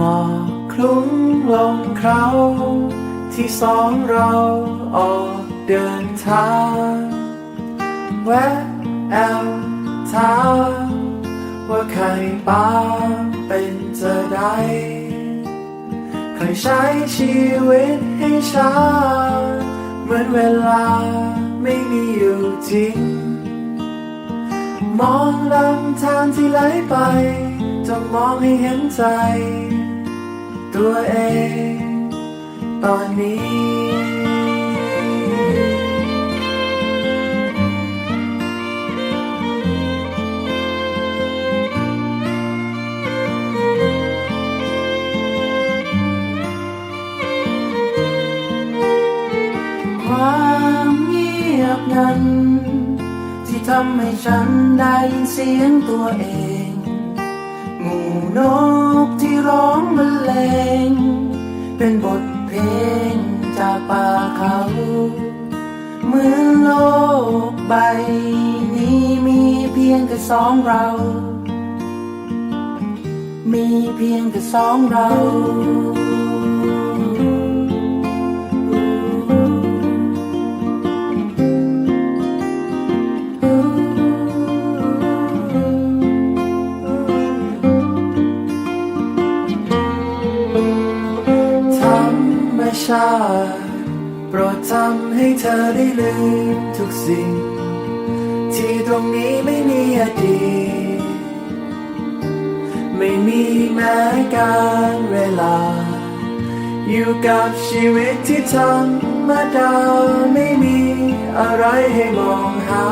มอกคลุ้งลงเขาที่สองเราออกเดินทางแวะแอลถามว่าใครป้าเป็นจะได้เคยใช้ชีวิตให้ช้าเหมือนเวลาไม่มีอยู่จริง มองลำธารที่ไหลไป จะมองให้เห็นใจ ตัวเอง ตอนนี้ ความเงียบนั้น ที่ทำให้ฉันได้ยินเสียงตัวเอง หมู่นกที่ ป่าเขา เหมื่อโลกใบ นี้มีเพียงแค่สองเรา มีเพียงแค่สองเราธรรมชาติ โปรดทำให้เธอได้ลืมทุกสิ่ง ที่ตรงนี้ไม่มีอดีตไม่มีแม้การเวลา อยู่กับชีวิตที่ธรรมดาไม่มีอะไรให้มองหา